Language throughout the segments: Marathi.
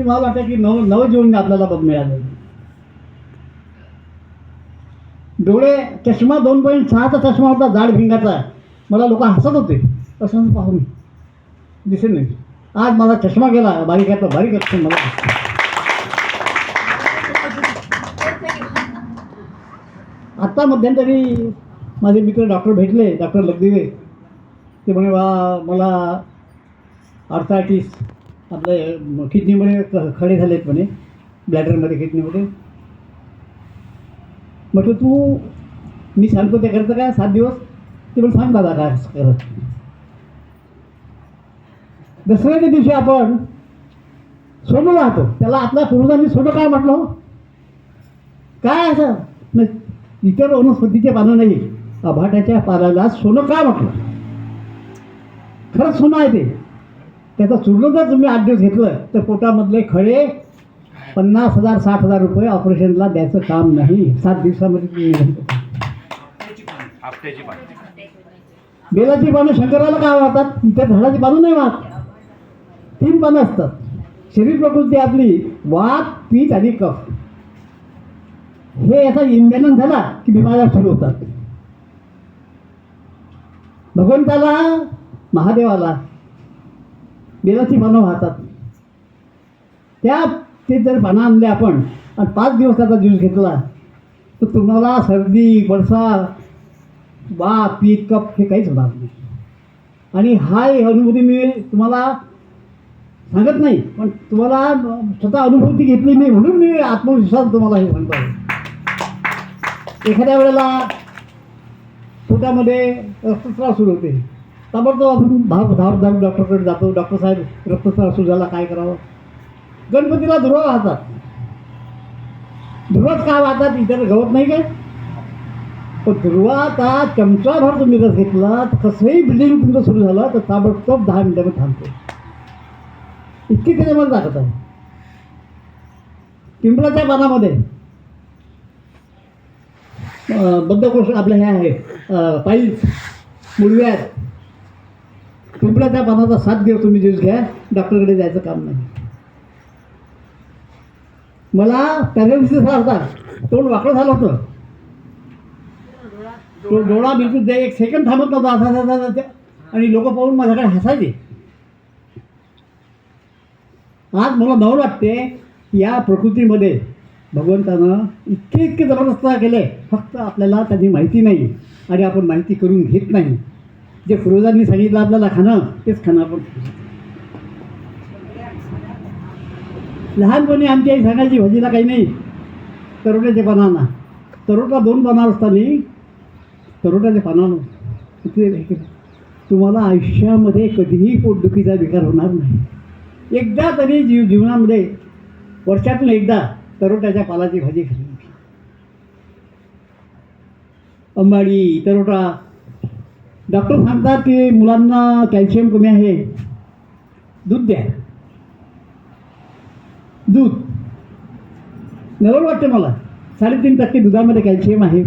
की मला वाटतं की नव नवजीवन आपल्याला बघ मिळालं. डोळे चष्मा दोन पॉईंट सहाचा चष्मा होता जाड भिंगाचा. मला लोक हसत होते. तसं पाहून दिसेल नाही. आज माझा चष्मा गेला बारीक आहे बारीक असतो मला आत्ता मध्यंतरी माझे मित्र डॉक्टर भेटले डॉक्टर लगदिवे. ते म्हणे वा मला आर्थायटिस आपलं किडनीमध्ये खडे झाले आहेत म्हणे ब्लॅडरमध्ये किडनीमध्ये. म्हटलं तू मी सांगतो ते करतं काय सात दिवस ते पण सांग दादा काय करत दसऱ्याच्या दिवशी आपण सोनं राहतो. त्याला आपल्या पूर्वजांनी सोनं काय म्हटलं हो? काय असं? नाही इतर वनस्पतीचे पानं नाही अभाट्याच्या पानाला सोनं का म्हटलं? खरंच सोनं आहे ते. त्याचं चूर्ण जर तुम्ही आठ दिवस घेतलं तर पोटामधले खडे पन्नास हजार साठ हजार रुपये ऑपरेशनला द्यायचं काम नाही. सात दिवसामध्ये बेलाची पानं शंकराला काय वाहतात? इतर झाडाची पानं नाही वाहत. तीन पानं असतात. शरीर प्रकृती आपली वात पीठ आणि कफ. हे याचा इम्बॅलन्स झाला की बिमाऱ्या सुरू होतात. भगवंताला महादेवाला बेलाची पानं वाहतात त्या ते जर पानं आणले आपण आणि पाच दिवसाचा ज्यूस घेतला तर तुम्हाला सर्दी पडसा बाप पीत कप हे काहीच होणार नाही. आणि हा अनुभूती मी तुम्हाला सांगत नाही पण तुम्हाला स्वतः अनुभूती घेतली नाही म्हणून मी आत्मविश्वास तुम्हाला हे सांगतो एखाद्या वेळेला पोटामध्ये रक्तस्राव सुरू होते. ताबडतोब आपण धाव धाव धाव डॉक्टरकडे जातो. डॉक्टर साहेब रक्तस्राव सुरू झाला काय करावं? गणपतीला धुरवा वाहतात ध्रुवच का वाहतात इतर गवत नाही काय? पण ध्रुवाचा चमचाभर तुम्ही रस घेतला तर कसंही बिल्डिंग तुमचं सुरू झालं तर ताबडतोब दहा मिनिटामध्ये थांबतो. इतकी त्याच्यामध्ये दाखवत आहे? पिंपळाच्या पानामध्ये. बद्धकोश आपल्या हे आहे अं, पाईल्स मुळव्यात पिंपळाच्या पानाचा सात दिवस तुम्ही ज्यूस घ्या डॉक्टरकडे जायचं काम नाही. मला पॅरेलिसिस होता तोंड वाकडं झालं होतं. तो डोळा बिलकुल दे एक सेकंड थांबत नव्हता. असा असा असा. आणि लोक पाहून माझ्याकडे हसायचे. आज मला नवल वाटते या प्रकृतीमध्ये भगवंतानं इतके इतके जबरदस्त केले. फक्त आपल्याला त्याची माहिती नाही आणि आपण माहिती करून घेत नाही. जे पूर्वजांनी सांगितलं आपल्याला खाणं तेच खाणं आपण लहानपणी आमची आई सांगायची भजीला काही नाही तरोट्याच्या पानांना तरोटा दोन पानावर असताना तरोटाच्या पानानं किती तुम्हाला आयुष्यामध्ये कधीही पोटदुखीचा विकार होणार नाही. एकदा तरी जीव जीवनामध्ये वर्षातून एकदा तरोट्याच्या पालाची भाजी खाली अंबाडी तरोटा डॉक्टर सांगतात की मुलांना कॅल्शियम कमी आहे. दूध द्या. दूध. नरळ वाटते मला. साडेतीन टक्के दुधामध्ये कॅल्शियम आहे.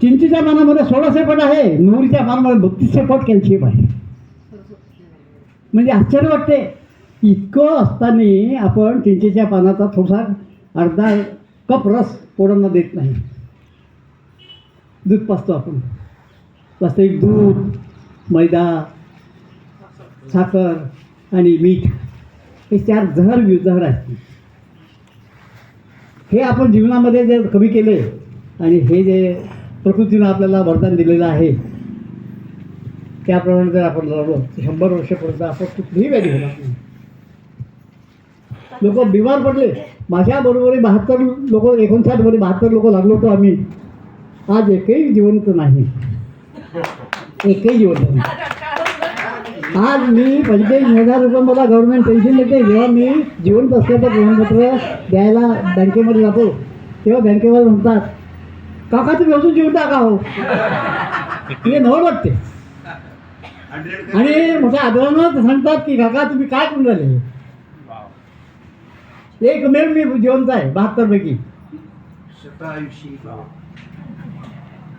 चिंचेच्या पानामध्ये सोळाशे पट आहे. मोहरीच्या पानामध्ये बत्तीसशे पट कॅल्शियम आहे. म्हणजे आश्चर्य वाटते. इतकं असताना आपण चिंचेच्या पानाचा थोडासा अर्धा कप रस पोरांना देत नाही. दूध पाचतो आपण. वास्तविक दूध मैदा साखर आणि मीठ. हे चार जहर जहर आहेत. हे आपण जीवनामध्ये जे कमी केले आणि हे जे प्रकृतीनं आपल्याला वरदान दिलेलं आहे त्याप्रमाणे जर आपण लढलो शंभर वर्षापर्यंत आपण कुठलीही व्याधी होणार नाही. लोक बिमार पडले. माझ्याबरोबर बहात्तर लोक एकोणसाठमध्ये बहात्तर लोक लागलो होतो आम्ही. आज एकही जिवंत नाही. एकही जिवंत नाही. आज मी म्हणजे पंचेचाळीस हजार रुपये मला गव्हर्नमेंट पेन्शन देते जेव्हा मी जिवंत असल्याचं प्रमाणपत्र द्यायला बँकेमध्ये जातो तेव्हा बँकेवर म्हणतात काका तुम्ही अजून जिवंत का हो? हे नवल वाटते. आणि मोठ्या आदरानं सांगतात की काका तुम्ही काय करून राहिले? एकमेव मी जिवंत आहे बहात्तरपैकी. शतायुषी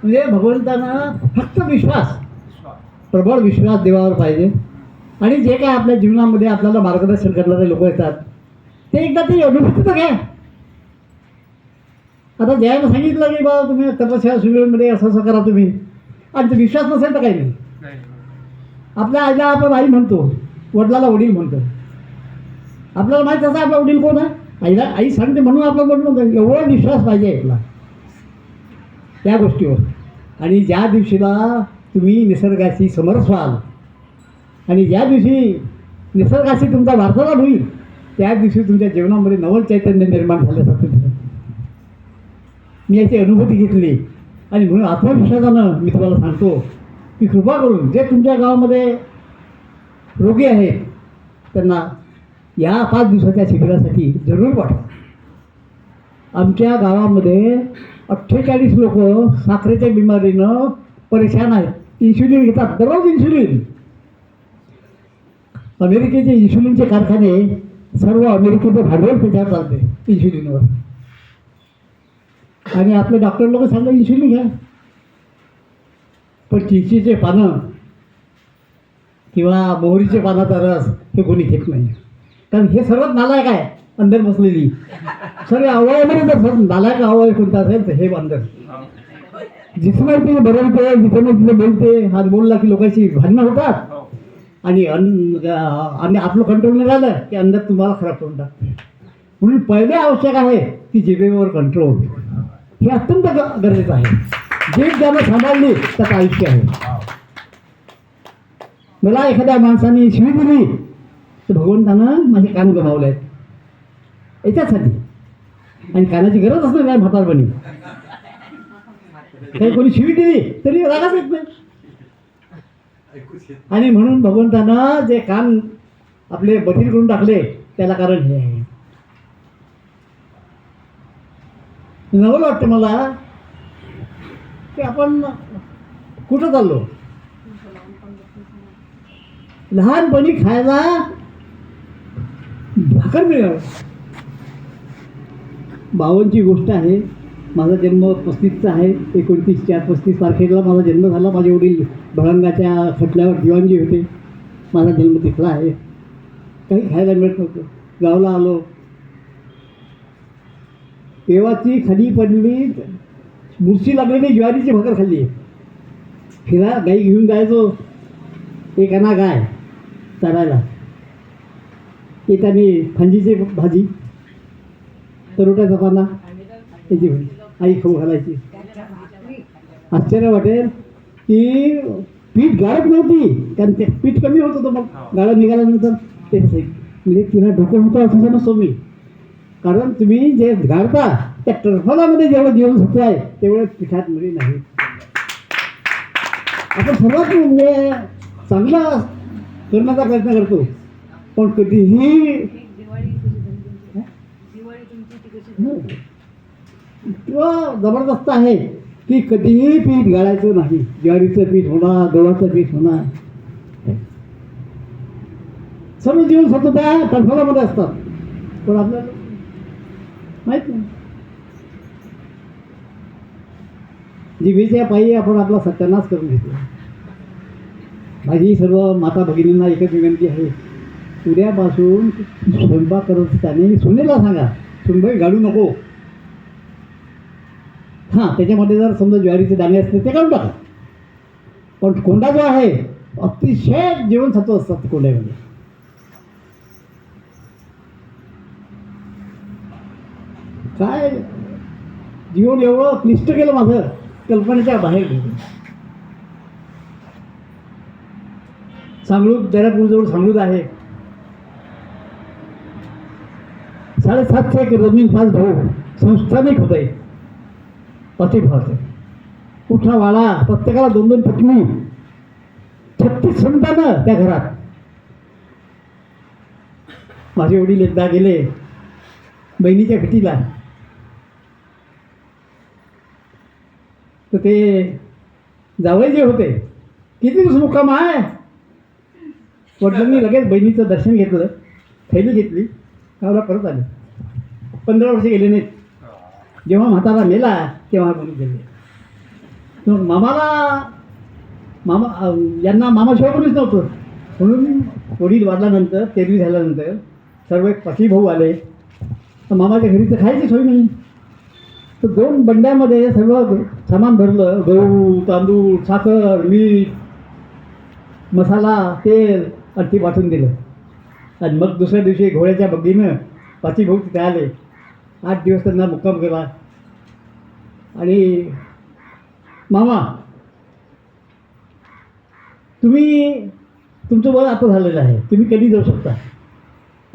म्हणजे भगवंतानं फक्त विश्वास प्रबळ विश्वास देवावर पाहिजे. आणि जे काय आपल्या जीवनामध्ये आपल्याला मार्गदर्शन करणारे लोक येतात ते एकदा ते अनुभूती तर घ्या. आता ज्यानं सांगितलं की बाबा तुम्ही तपस्या शिबिरामध्ये असं असं करा तुम्ही आणि विश्वास नसेल तर काही नाही. आपल्या आईला आपण आई म्हणतो वडिलाला वडील म्हणतो. आपल्याला माहीत असं आपला वडील कोण आहे? आईला आई सांगते म्हणून आपला वडील म्हणतो एवढा विश्वास पाहिजे आपला. त्या गोष्टीवर. आणि ज्या दिवशीला तुम्ही निसर्गाशी समरस व्हाल आणि ज्या दिवशी निसर्गाशी तुमचा वार्तालाप होईल त्या दिवशी तुमच्या जीवनामध्ये नवल चैतन्य निर्माण झाल्यासारखं मी याची अनुभूती घेतली. आणि म्हणून आत्मविश्वासानं मी तुम्हाला सांगतो की कृपा करून जे तुमच्या गावामध्ये रोगी आहेत त्यांना या पाच दिवसाच्या शिबिरासाठी जरूर पाठवा. आमच्या गावामध्ये अठ्ठेचाळीस लोक साखरेच्या बिमारीनं परेशान आहेत. इन्शुलिन घेतात. दररोज इन्शुलिन अमेरिकेचे इन्शुलिनचे कारखाने सर्व अमेरिकेचं भांडवल पेठा चालते इन्शुलिनवर आणि आपले डॉक्टर लोक सांगा इन्शुलिन घ्या. पण चिंचीचे पानं किंवा मोहरीचे पानाचा रस हे कोणी घेत नाही. कारण हे सर्वात नालायक आहे. अंदर बसलेली. सर्व अवयवामध्ये तर सर्व नालायक आवळ कोणता असेल तर हे अंदर. जिथं ते बदलते जिथं नाही तिथे बोलते हात बोलला की लोकांशी भांडणं होतात. आणि अन आणि आपलं कंट्रोल नाही झालं की अंदर तुम्हाला खराब करून टाक म्हणून पहिले आवश्यक आहे की जिबेवर कंट्रोल हे अत्यंत गरजेचं आहे. जीभ ज्यानं सांभाळली त्याचं आयुष्य आहे. मला एखाद्या माणसाने शिवी दिली तर भगवंतानं माझे कान गमावले आहेत याच्यासाठी आणि कानाची गरज असणार नाही म्हातारपणी काही कोणी शिवी दिली तरी रागाच येत नाही. आणि म्हणून भगवंतानं जे कान आपले बधीर करून टाकले त्याला कारण हे आहे. नवल वाटतं मला की आपण कुठं चाललो? लहानपणी खायला भाकर मिळावं बावनची गोष्ट आहे. माझा जन्म पस्तीसचा आहे. एकोणतीस चार पस्तीस तारखेला माझा जन्म झाला. माझे वडील भळंगाच्या खटल्यावर दिवाणजी होते. माझा जन्म तिथला आहे. काही खायला मिळत नव्हतं. गावाला आलो. तेव्हाची खाली पडली. बुरशी लागलेली ज्वारीची भाकर खाल्ली. फिरा गाई घेऊन जायचो. एक अना गाय चरायला. येतानी फंजीची भाजी. तरोट्याचा पाना त्याची भाजी आई खाऊ घालायची. आश्चर्य वाटेल की पीठ गाळत नव्हती. कारण ते पीठ कमी होत होतं मग. गाळं निघाल्यानंतर ते म्हणजे तिला डोकं होतं असं समजतो मी. कारण तुम्ही जे गाळता त्या टरफलामध्ये जेवढं जीवनसत्व आहे तेवढं पिठात मध्ये नाही. आपण सर्वात म्हणजे चांगला करण्याचा प्रयत्न करतो. पण कधीही इतकं जबरदस्त आहे. की कधीही पीठ घालायचं नाही. ज्वारीचं पीठ होणार गव्हाचं पीठ होणार. सर्व जीवनसत्व त्या टरफलामध्ये असतात. पण आपल्याला माहीत नाही. जिभेच्या पायी आपण आपला सत्यानाश करून घेतो. माझी सर्व माता भगिनींना एकच विनंती आहे. उद्यापासून स्वयंपाक करत असताना सुनेला सांगा. सुनबाई घालू नको. हां त्याच्यामध्ये जर समजा ज्वारीचे दाणे असते ते काढून टाका. पण कोंडा जो आहे अतिशय जीवनसत्व असतात कोंड्यामध्ये. काय? जीवन एवढं क्लिष्ट केलं माझं कल्पनेच्या बाहेर गेलं. सांगळूत दर्यापूरजवळ सांगळूत आहे. साडेसातशे एक रनिंग पाच भाऊ संस्थानिक होते. अतिभावचे कुठला वाडा प्रत्येकाला दोन दोन पत्नी. छत्तीस संतानं त्या घरात. माझे वडील एकदा गेले बहिणीच्या भेटीला. तर ते जावई जे होते किती दिवस मुक्काम आहे? वडिलांनी लगेच बहिणीचं दर्शन घेतलं थैली घेतली गावाला परत आली. पंधरा वर्ष गेले नाहीत. जेव्हा म्हातारा मेला तेव्हा बोलून गेले. मग मामाला मामा यांना मामाशिवाय कोणीच नव्हतं. म्हणून वडील वाढल्यानंतर तेरवी झाल्यानंतर सर्व एक पती भाऊ आले. तर मामाच्या घरी तर खायची सोय नाही. तर दोन बंड्यामध्ये सर्व सामान भरलं. गहू तांदूळ साखर मीठ मसाला तेल आणि ते वाटून दिलं. आणि मग दुसऱ्या दिवशी घोड्याच्या बग्गीनं पाचीभाऊ तिथे आले. आठ दिवस त्यांना मुक्काम केला आणि मामा तुम्ही तुमचं वय आता झालेलं आहे. तुम्ही कधी जाऊ शकता?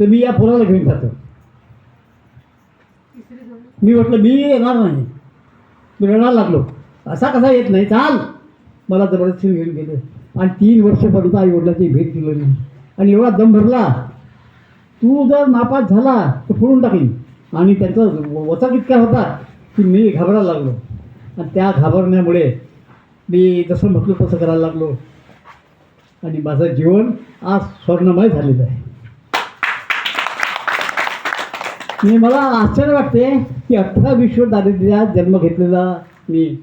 तर मी या पोराला घेऊन जातो. मी म्हटलं मी येणार नाही. मी रडायला लागलो. असा कसा येत नाही? चाल. मला जबरदस्ती घेऊन गेले. आणि तीन वर्षपर्यंत आई वडिलाची भेट दिली. नाही आणि एवढा दम भरला. तू जर नापास झाला तर फोडून टाकली. आणि त्यांचा वचक इतका होता की मी घाबरायला लागलो. आणि त्या घाबरण्यामुळे मी जसं म्हटलं तसं करायला लागलो. आणि माझं जीवन आज स्वर्णमय झालेलं आहे. मी मला आश्चर्य वाटते की अठरा विश्व दारिद्र्यात जन्म घेतलेला मी.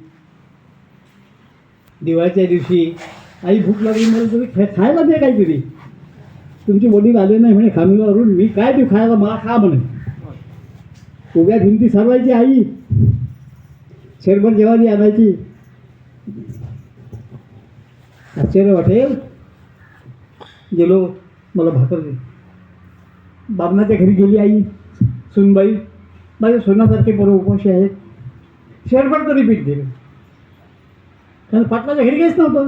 दिवाळीच्या दिवशी आई भूक लागली मला तुम्ही खा खायला दे काहीतरी. तुमचे वडील आले नाही म्हणे खामीवरून मी काय देऊ खायला मला खा म्हणे. उभ्या भिंती सरवायची आई. शेरभर जेवारी आणायची. आश्चर्य वाटेल. गेलो मला भाकर दे. बाबनाच्या घरी गेली आई सुनबाई. माझे सोनासारखे बरं उपाशी आहेत. शेरभर तरी पीठ दिलं कारण पाटलाच्या घरी काहीच नव्हतं.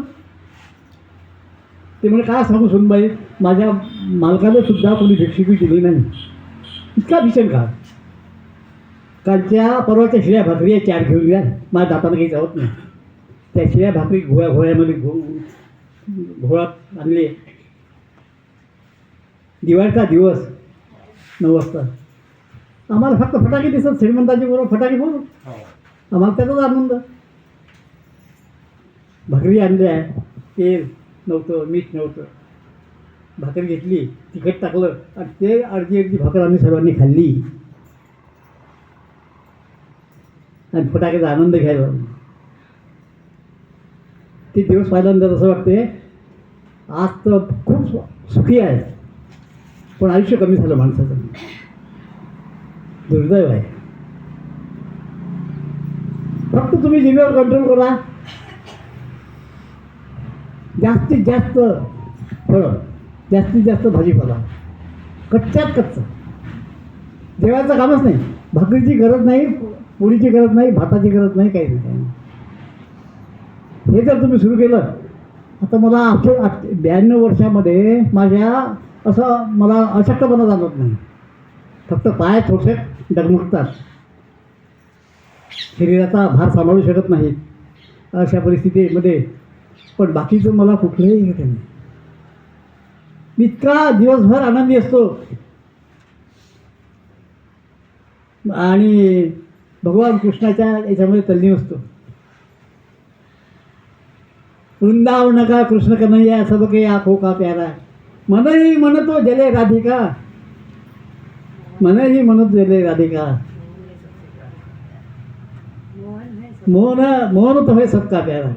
ते म्हणजे काय सांगू सुनबाई? माझ्या मालकाला सुद्धा कोणी भिक्षुकी दिली नाही. इतका भीषण का कालच्या परवाच्या शिळ्या भाकरी आहे चार घेऊन घ्या माझ्या दाताला काही जावत नाही. त्या शिळ्या भाकरी घोळ्या घोळ्यामध्ये घो घोळात आणले. दिवाळीचा दिवस नऊ वाजता. आम्हाला फक्त फटाके दिसत श्रीमंताची बरोबर फटाके बोलू. हो. आम्हाला त्याचाच आनंद. भाकरी आणल्या तेल नव्हतं मीठ नव्हतं. भाकरी घेतली तिखट टाकलं आणि ते अर्धी अर्धी भाकर आम्ही सर्वांनी खाल्ली. आणि फटाक्याचा आनंद घ्यायला ते दिवस पाहिल्यानंतर असं वाटते आज तर खूप सुखी आहे. पण आयुष्य कमी झालं माणसाचं. दुर्दैव आहे. फक्त तुम्ही जीवेवर कंट्रोल करा. जास्तीत जास्त फळं जास्तीत जास्त भाजीपाला. कच्च्यात कच्चं. जेवायचं कामच नाही. भाकरीची गरज नाही. पोळीची गरज नाही भाताची गरज नाही काही नाही. हे जर तुम्ही सुरू केलं आता मला आठशे आठ ब्याण्णव वर्षामध्ये माझ्या असं मला अशक्तपणा जाणवत नाही. फक्त पाय थोडसे डगमगतात. शरीराचा भार सांभाळू शकत नाही अशा परिस्थितीमध्ये. पण बाकीचं मला कुठलंही हे नाही. मी इतका दिवसभर आनंदी असतो. आणि भगवान कृष्णाच्या याच्यामध्ये तल्ली असतो. वृंदाव का कृष्ण कन्हैया सबके आखो का प्यारा. मनही म्हणतो जले राधिका. मनही म्हणत जले राधिका. मोहन मोहन तो हे सबका प्यारा.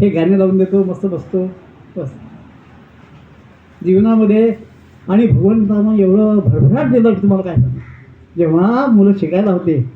हे गाणे लावून देतो मस्त बसतो बस. जीवनामध्ये आणि भगवंतानं एवढं भरभराट दिलं की तुम्हाला काय सांगू? जेव्हा मुलं शिकायला होते